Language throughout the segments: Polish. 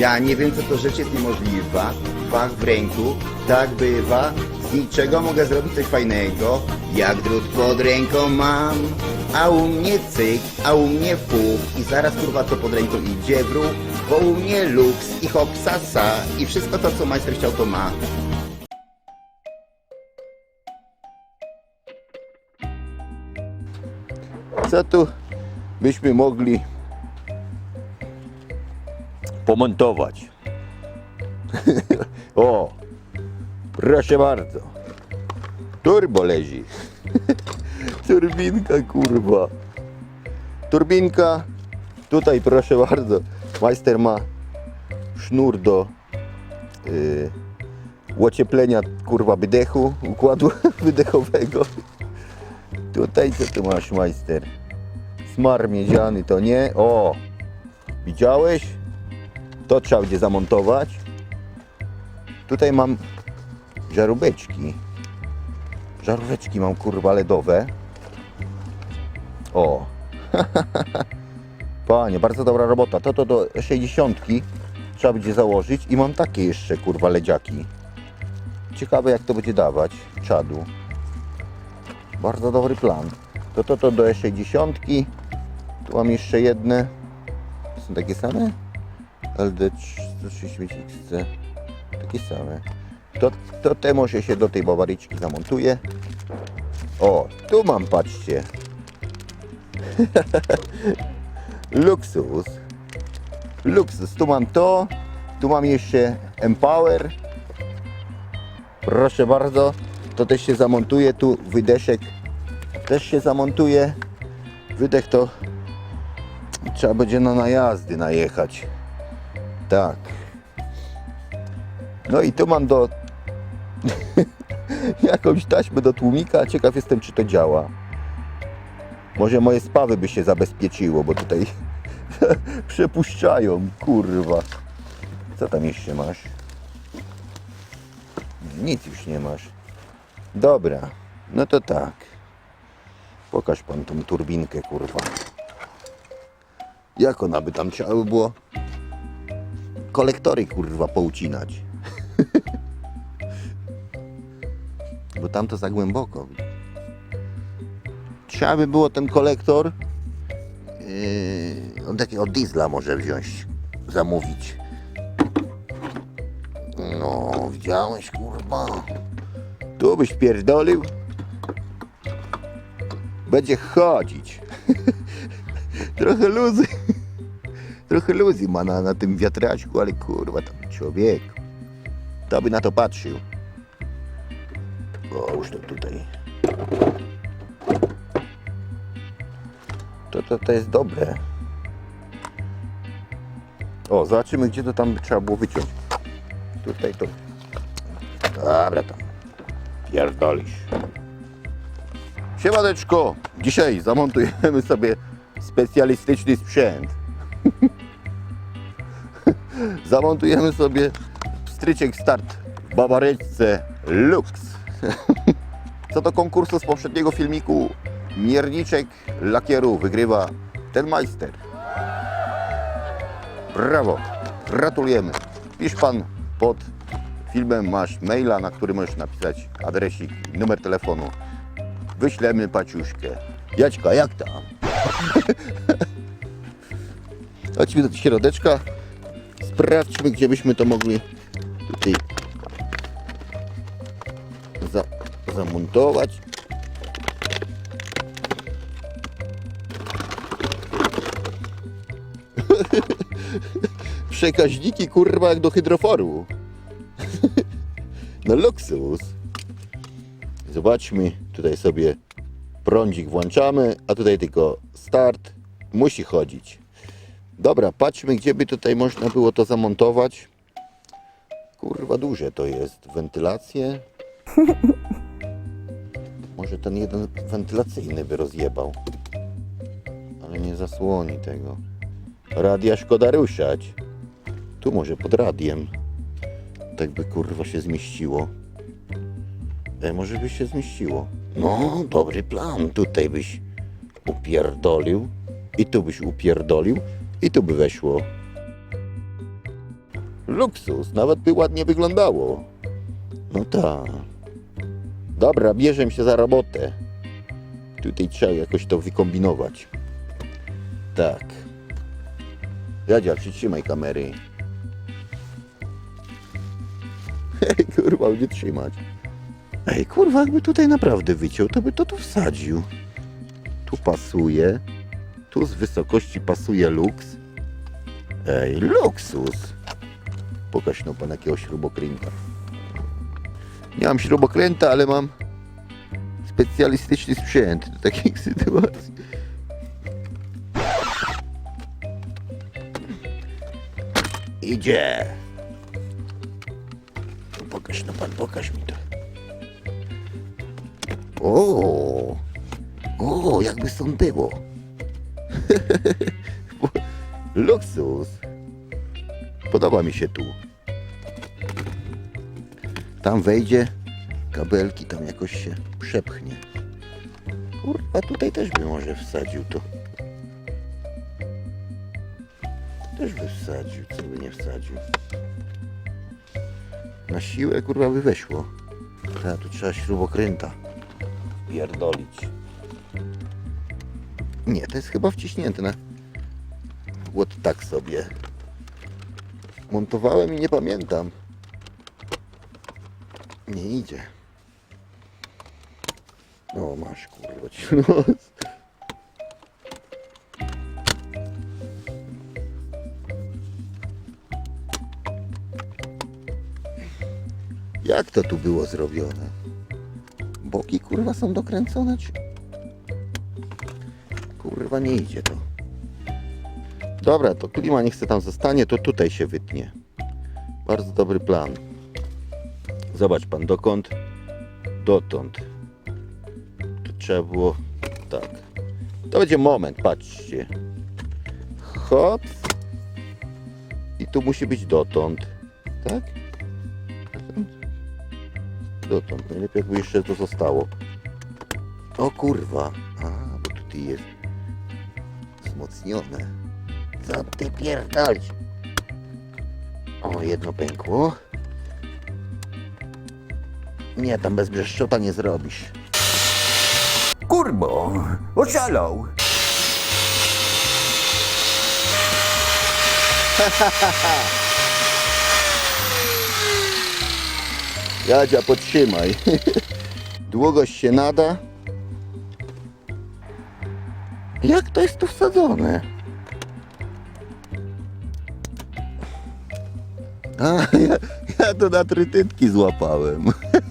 Ja nie wiem, co to rzecz jest niemożliwa. Fach w ręku, tak bywa. Z niczego mogę zrobić coś fajnego. Jak drut pod ręką mam. A u mnie cyk, a u mnie puf. I zaraz kurwa co pod ręką idzie w ruch. Bo u mnie luks i hop sasa. I wszystko to, co majster chciał, to ma. Co tu byśmy mogli pomontować? o, proszę bardzo. Turbo lezi. Turbinka, kurwa. Turbinka. Tutaj, proszę bardzo. Majster ma sznur do yy, ocieplenia, kurwa, wydechu, układu wydechowego. Tutaj co tu masz, majster? Smar miedziany to nie. O! Widziałeś? To trzeba będzie zamontować. Tutaj mam żaróweczki. Żaróweczki mam kurwa LEDowe. O! Panie, bardzo dobra robota. To to do 60 trzeba będzie założyć i mam takie jeszcze kurwa ledziaki. Ciekawe jak to będzie dawać czadu. Bardzo dobry plan. To to, to do E60. Tu mam jeszcze jedne. Są takie same? LD 135 XC. Takie same. To, to te może się do tej bawaryczki zamontuje. O, tu mam, patrzcie. Luksus. Luksus. Tu mam to. Tu mam jeszcze Empower. Proszę bardzo. To też się zamontuje. Tu wydeszek też się zamontuje. Wydech to trzeba będzie na najazdy najechać. Tak. No i tu mam do jakąś taśmę do tłumika. Ciekaw jestem, czy to działa. Może moje spawy by się zabezpieczyło, bo tutaj przepuszczają, kurwa. Co tam jeszcze masz? Nic już nie masz. Dobra, no to tak. Pokaż pan tą turbinkę, kurwa. Jak ona by tam trzeba by było kolektory, kurwa, poucinać. Bo tam to za głęboko. Trzeba by było ten kolektor yy, od takiego diesla może wziąć, zamówić. No, widziałeś, kurwa. Tu byś pierdolił. Będzie chodzić. Trochę luzy. Trochę luzy ma na, na tym wiatraczku, ale kurwa tam człowiek. To by na to patrzył. O, już to tutaj. To, to, to jest dobre. O, zobaczymy gdzie to tam trzeba było wyciąć. Tutaj to. Dobra tam. Pierdolisz. Siemaneczko! Dzisiaj zamontujemy sobie specjalistyczny sprzęt. Zamontujemy sobie stryczek start w babareczce Lux. Co do konkursu z poprzedniego filmiku, mierniczek lakieru wygrywa ten majster. Brawo! Gratulujemy. Pisz pan pod filmem, masz maila, na który możesz napisać adresik numer telefonu. Wyślemy paciuszkę. Jaćka, jak tam? Chodźmy do środeczka. Sprawdźmy, gdzie byśmy to mogli tutaj za, zamontować. Przekaźniki kurwa jak do hydroforu. No luksus. Zobaczmy, tutaj sobie prądzik włączamy, a tutaj tylko start. Musi chodzić. Dobra, patrzmy, gdzie by tutaj można było to zamontować. Kurwa, duże to jest. Wentylacje. Może ten jeden wentylacyjny by rozjebał. Ale nie zasłoni tego. Radia szkoda ruszać. Tu może pod radiem. Tak by kurwa się zmieściło. E, może by się zmieściło. No, dobry plan. Tutaj byś upierdolił. I tu byś upierdolił. I tu by weszło. Luksus, nawet by ładnie wyglądało. No tak. Dobra, bierzemy się za robotę. Tutaj trzeba jakoś to wykombinować. Tak. Jadzia, przytrzymaj kamery. Ej, kurwa, będzie trzymać. Ej, kurwa, jakby tutaj naprawdę wyciął, to by to tu wsadził. Tu pasuje. Tu z wysokości pasuje luks. Ej, luksus. Pokaż no pan jakiego śrubokręta. Nie mam śrubokręta, ale mam specjalistyczny sprzęt do takich sytuacji. Idzie. Pokaż no pan, pokaż mi to. O, o, jakby stąd było. Luksus. Podoba mi się tu. Tam wejdzie, kabelki tam jakoś się przepchnie. Kurwa, tutaj też by może wsadził to. Też by wsadził, co by nie wsadził. Na siłę kurwa by weszło. A tu trzeba śrubokręta pierdolić. Nie, to jest chyba wciśnięte na... Tak sobie. Montowałem i nie pamiętam. Nie idzie. O, masz kurwa ci. Jak to tu było zrobione? Boki kurwa są dokręcone czy... Kurwa nie idzie to. Dobra, to klima niech se tam zostanie, to tutaj się wytnie. Bardzo dobry plan. Zobacz pan, dokąd? Dotąd. To trzeba było... Tak. To będzie moment, patrzcie. Hop. I tu musi być dotąd. Tak? Dotąd. Najlepiej jakby jeszcze to zostało. O kurwa. A, bo tutaj jest wzmocnione. Co ty pierdolisz? O, jedno pękło. Nie, tam bez brzeszczota nie zrobisz. Kurbo, oszalał. Jadzia, podtrzymaj. Długość się nada. Jak to jest tu wsadzone? A, ja, ja to na trytytki złapałem.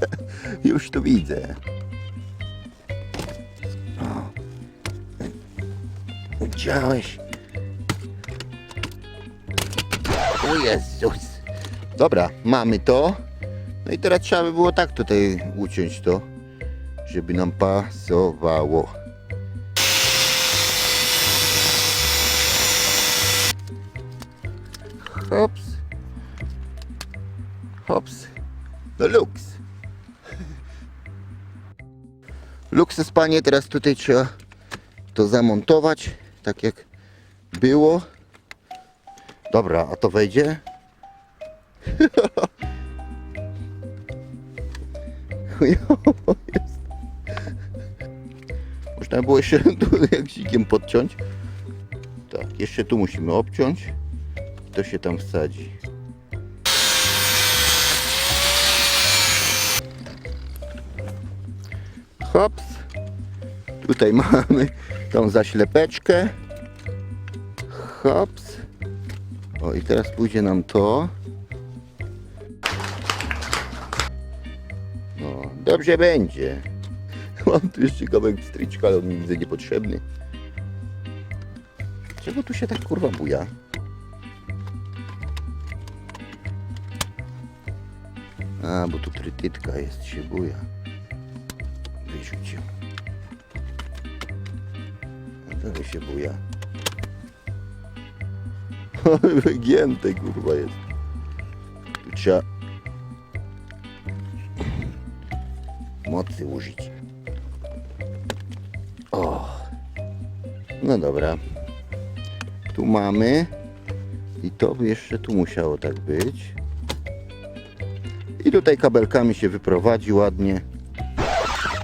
Już to widzę. Widziałeś? O Jezus. Dobra, mamy to. No i teraz trzeba by było tak tutaj uciąć to, żeby nam pasowało. Hops. Hops. No luks. Luksus panie, teraz tutaj trzeba to zamontować, tak jak było. Dobra, a to wejdzie? Można było jeszcze tu jak sikiem podciąć. Tak, jeszcze tu musimy obciąć. To się tam wsadzi. Hops. Tutaj mamy tą zaślepeczkę. Hops. O i teraz pójdzie nam to. No, dobrze będzie. Mam tu jeszcze kawałek stryczka, ale on mi niepotrzebny. Czego tu się tak kurwa buja? A, bo tu trytytka jest, się buja. Wyrzuć ją. A tego się buja. Wygięte kurwa jest. Tu trzeba mocy użyć. O. No dobra. Tu mamy. I to by jeszcze tu musiało tak być. I tutaj kabelkami się wyprowadzi ładnie.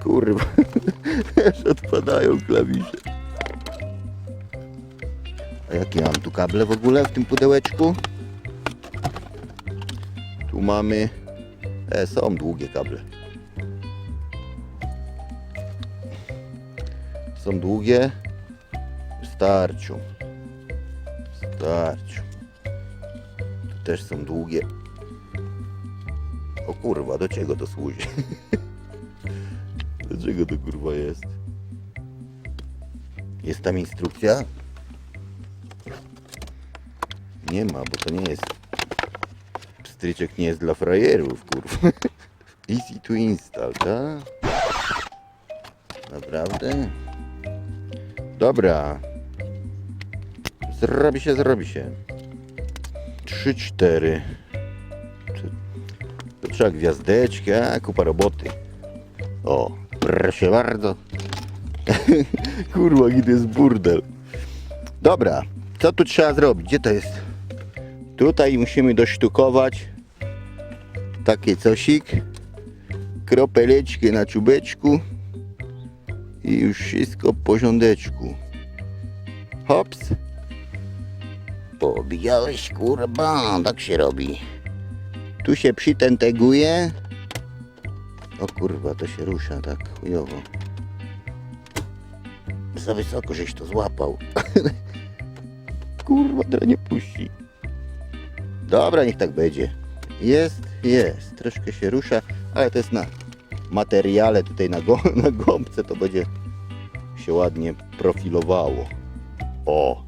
Kurwa, aż odpadają klawisze. A jakie mam tu kable w ogóle w tym pudełeczku? Tu mamy... E, są długie kable. Są długie. Starczą. Starczą. Tu też są długie. O kurwa, do czego to służy? do czego to kurwa jest? Jest tam instrukcja? Nie ma, bo to nie jest. Pstryczek nie jest dla frajerów, kurwa. Easy to install, tak? Naprawdę? Dobra. Zrobi się, zrobi się. Trzy, cztery. To, trzeba gwiazdeczki, a kupa roboty. O, proszę bardzo. Kurwa, gdzie jest burdel. Dobra, co tu trzeba zrobić? Gdzie to jest? Tutaj musimy dosztukować takie cosik. Kropeleczkę na czubeczku. I już wszystko w porządeczku. Hops. Pobijałeś kurwa, tak się robi. Tu się przytenteguje. O kurwa, to się rusza tak chujowo. Za wysoko żeś to złapał. kurwa, teraz nie puści. Dobra, niech tak będzie. Jest, jest. Troszkę się rusza, ale to jest na materiale tutaj na, go, na gąbce to będzie się ładnie profilowało. O!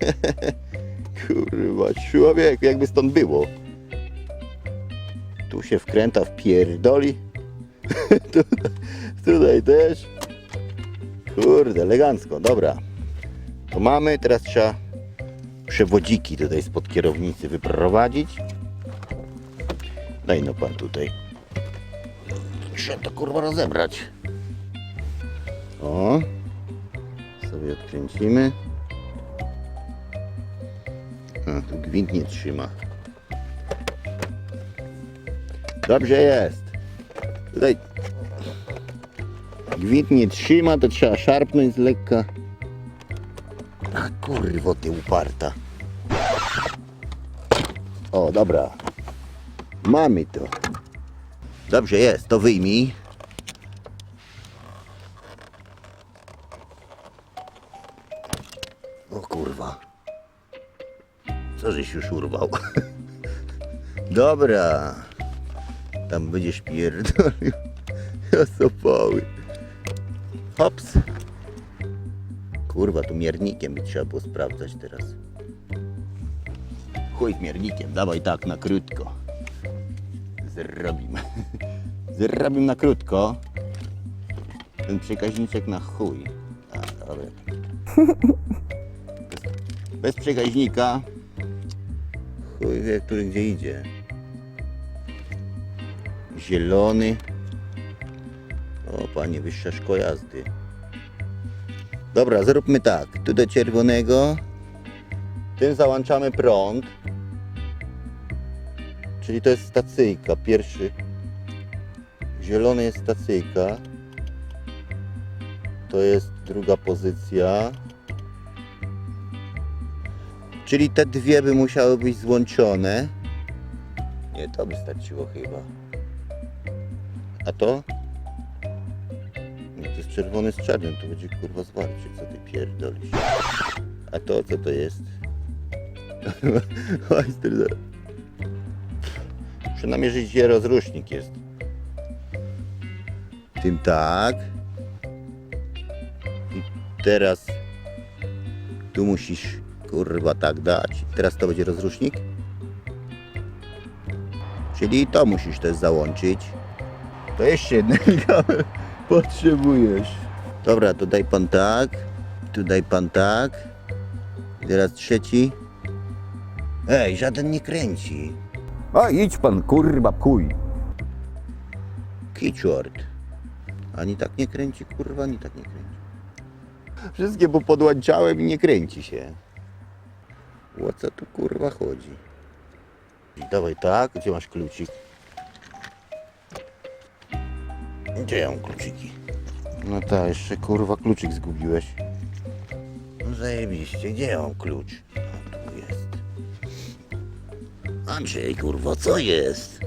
Kurwa, człowiek, jakby stąd było. Tu się wkręta w pierdoli. tutaj, też. Kurde, elegancko, dobra. To mamy, teraz trzeba przewodziki tutaj spod kierownicy wyprowadzić. Daj no pan tutaj. Trzeba to kurwa rozebrać. O. Sobie odkręcimy. A, tu gwint nie trzyma. Dobrze jest. Tutaj gwint nie trzyma, to trzeba szarpnąć z lekka. A kurwo ty uparta. O, dobra. Mamy to. Dobrze jest, to wyjmij. O kurwa. Co żeś już urwał? Dobra. Tam będziesz pierdolił. Osopały. Hops. Kurwa, tu miernikiem by trzeba było sprawdzać teraz. Chuj z miernikiem, dawaj tak na krótko. Zrobimy. Zrobimy na krótko. Ten przekaźniczek na chuj. A, dobra. Bez, bez przekaźnika. Chuj wie, który gdzie idzie. Zielony. O, panie, wyższa szkoła jazdy. Dobra, zróbmy tak. Tu do czerwonego. Tym załączamy prąd. Czyli to jest stacyjka. Pierwszy. Zielony jest stacyjka. To jest druga pozycja. Czyli te dwie by musiały być złączone. Nie, to by starczyło chyba. A to? No to jest czerwony z czarnym, to będzie kurwa zwarcie, co ty pierdolisz. A to co to jest? Majster zaraz. Muszę namierzyć, gdzie rozrusznik jest. Tym tak. I teraz tu musisz kurwa tak dać. Teraz to będzie rozrusznik. Czyli to musisz też załączyć. To jeszcze kabel potrzebujesz. Dobra, to daj pan tak. Tu daj pan tak. I teraz trzeci. Ej, żaden nie kręci. A idź pan, kurwa, kuj. Kiciort. Ani tak nie kręci, kurwa, ani tak nie kręci. Wszystkie popodłączałem i nie kręci się. O co tu kurwa chodzi? Dawaj tak, gdzie masz klucik? Gdzie mam kluczyki? No tak, jeszcze kurwa kluczyk zgubiłeś. No zajebiście, gdzie mam klucz? A tu jest. Andrzej, kurwa, co jest?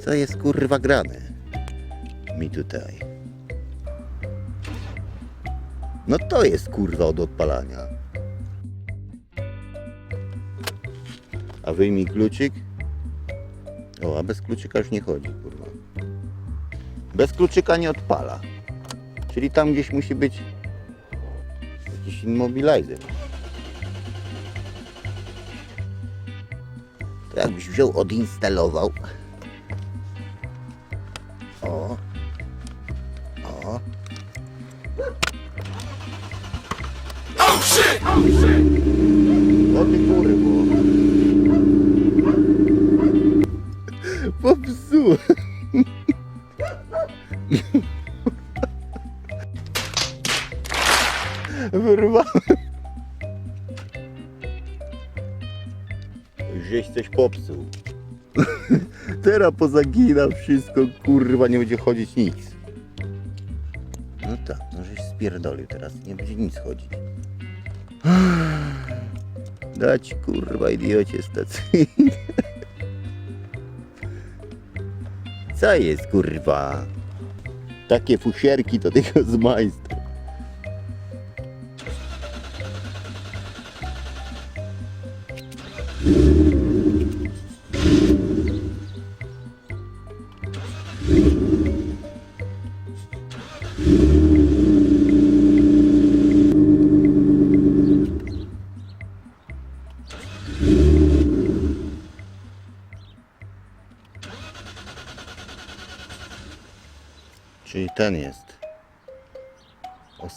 Co jest kurwa grane? Mi tutaj. No to jest kurwa od odpalania. A wyjmij kluczyk. O, a bez kluczyka już nie chodzi, kurwa. Bez kluczyka nie odpala. Czyli tam gdzieś musi być jakiś immobilizer. To jakbyś wziął, odinstalował. Wyrwałem. Żeś coś popsuł. Teraz pozagina wszystko, kurwa, nie będzie chodzić nic. No tak, no żeś spierdolił teraz, nie będzie nic chodzić. Dać kurwa idiocie stacyjny. Co jest kurwa? Takie fusierki to tylko z majstra.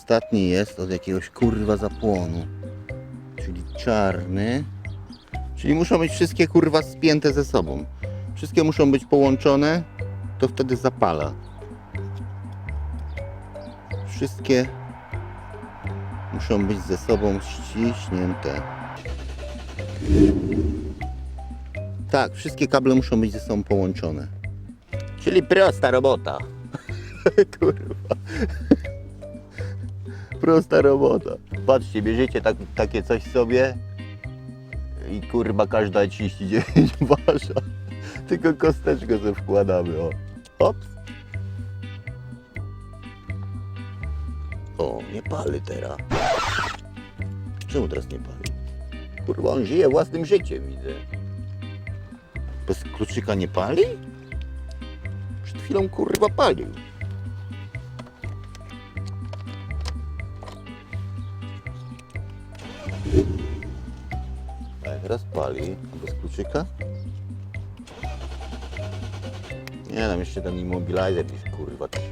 Ostatni jest od jakiegoś kurwa zapłonu. Czyli czarny. Czyli muszą być wszystkie kurwa spięte ze sobą. Wszystkie muszą być połączone, to wtedy zapala. Wszystkie muszą być ze sobą ściśnięte. Tak, wszystkie kable muszą być ze sobą połączone. Czyli prosta robota. Kurwa. Prosta robota. Patrzcie, bierzecie tak, takie coś sobie i kurwa każda 39 wasza. Tylko kosteczkę sobie wkładamy, o. Hops. O, nie pali teraz. Czemu teraz nie pali? Kurwa, on żyje własnym życiem, widzę. Bez kluczyka nie pali? Przed chwilą kurwa palił. Teraz pali. Bez kluczyka? Nie, tam jeszcze ten immobilizer gdzieś kurwa to się...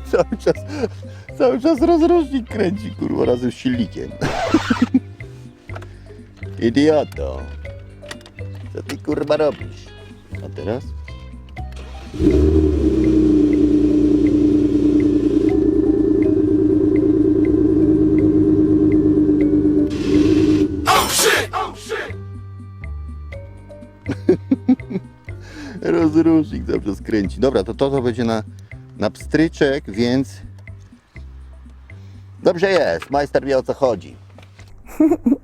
cały czas, cały czas rozrożnik kręci, kurwa, razem z silnikiem. Idioto. Co ty kurwa robisz? A teraz? Rozrusznik cały czas kręci. Dobra, to to, to będzie na, na pstryczek, więc... Dobrze jest, majster wie o co chodzi.